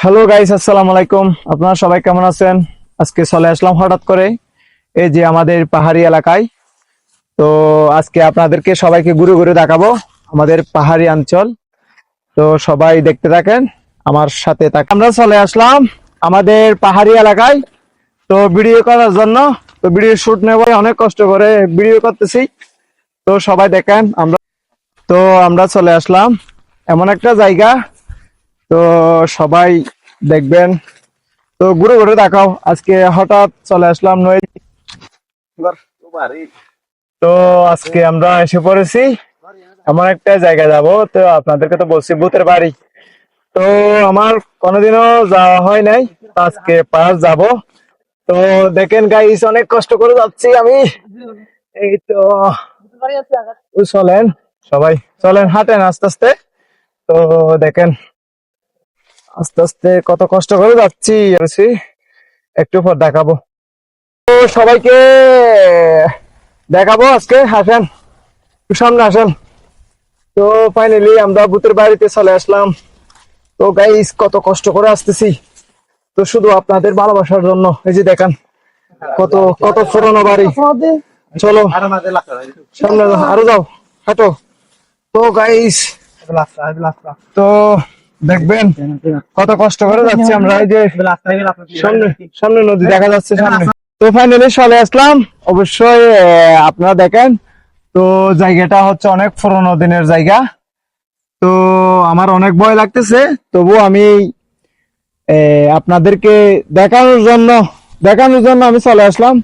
Hello guys আসসালামু আলাইকুম। আপনারা সবাই কেমন আছেন? আজকে চলে আসলাম হঠাৎ করে এই যে আমাদের পাহাড়ি এলাকায়। তো আজকে আপনাদেরকে সবাইকে ঘুরে ঘুরে দেখাবো আমাদের পাহাড়ি অঞ্চল। তো সবাই দেখতে থাকেন, আমার সাথে থাকেন। আমরা চলে আসলাম আমাদের পাহাড়ি এলাকায়। তো ভিডিও করার জন্য, তো ভিডিও শুট নেব, অনেক কষ্ট করে ভিডিও করতেছি। তো সবাই দেখেন, আমরা তো আমরা চলে আসলাম। এমন একটা জায়গা তো সবাই দেখবেন। তো ঘুরে ঘুরে দেখাও, আজকে হঠাৎ চলে আসলাম নই। তো আজকে আমরা এসে পড়েছি আমার একটা জায়গায় যাব, তো আপনাদেরকে তো বলছি ভূতের বাড়ি। তো আমার কোনোদিনও যাওয়া হয় নাই আজকে পাশ যাব। তো দেখেন গাইস অনেক কষ্ট করে যাচ্ছি আমি। এই তো চলেন, সবাই চলেন হাঁটেন আস্তে আস্তে। তো দেখেন আস্তে আস্তে কত কষ্ট করে যাচ্ছি একটু পর দেখাবো। তো সবাইকে দেখাবো আজকে আসেন। সামনে আসেন। তো ফাইনালি আমরা ভূতের বাড়িতে চলে আসলাম। তো গাইস কত কষ্ট করে আসতেছি। তো শুধু আপনাদের ভালোবাসার জন্য এই যে দেখেন কত কত পুরনো বাড়ি। চলো সামনে আরও যাও হাঁটো। তো গাইস তো দেখবেন কত কষ্ট করে যাচ্ছি আমরা এই যে সামনে সামনে নদী দেখা যাচ্ছে সামনে। তো ফাইনালি চলে আসলাম। অবশ্যই আপনারা দেখেন তো জায়গাটা হচ্ছে অনেক পুরোনো দিনের জায়গা। তো আমার অনেক ভয় লাগতেছে তবু আমি আপনাদেরকে দেখানোর জন্য দেখানোর জন্য আমি চলে আসলাম।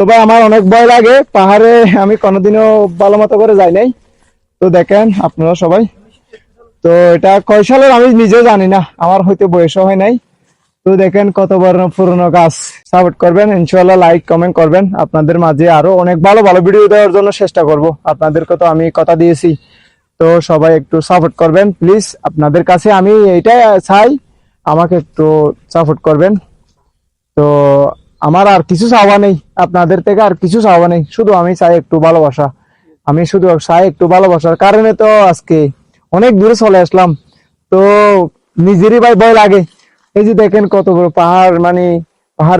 তবে আমার অনেক ভয় লাগে পাহাড়ে আমি কোনোদিনও ভালো মতো করে যাই নাই। তো দেখেন আপনারা সবাই। তো এটা কয় সালের আমি নিজেও জানি না, আমার হয়তো বয়সও হয় নাই। তো দেখেন কত বড় পুরনো গাছ। সাপোর্ট করবেন ইনশাল্লাহ লাইক কমেন্ট করবেন। আপনাদের মাঝে আরও অনেক ভালো ভালো ভিডিও দেওয়ার জন্য চেষ্টা করব। আপনাদেরকে তো আমি কথা দিয়েছি। তো সবাই একটু সাপোর্ট করবেন প্লিজ আপনাদের কাছে আমি এইটাই চাই, আমাকে একটু সাপোর্ট করবেন। তো আমার আর কিছু চাওয়া নেই, আপনাদের থেকে আর কিছু চাওয়া নেই। শুধু আমি চাই একটু ভালোবাসা। আমি শুধু চাই একটু ভালোবাসার কারণে তো আজকে অনেক দূরে চলে আসলাম। তো নিজেরই ভাই ভয় লাগে। এই যে দেখেন কত বড় পাহাড় মানে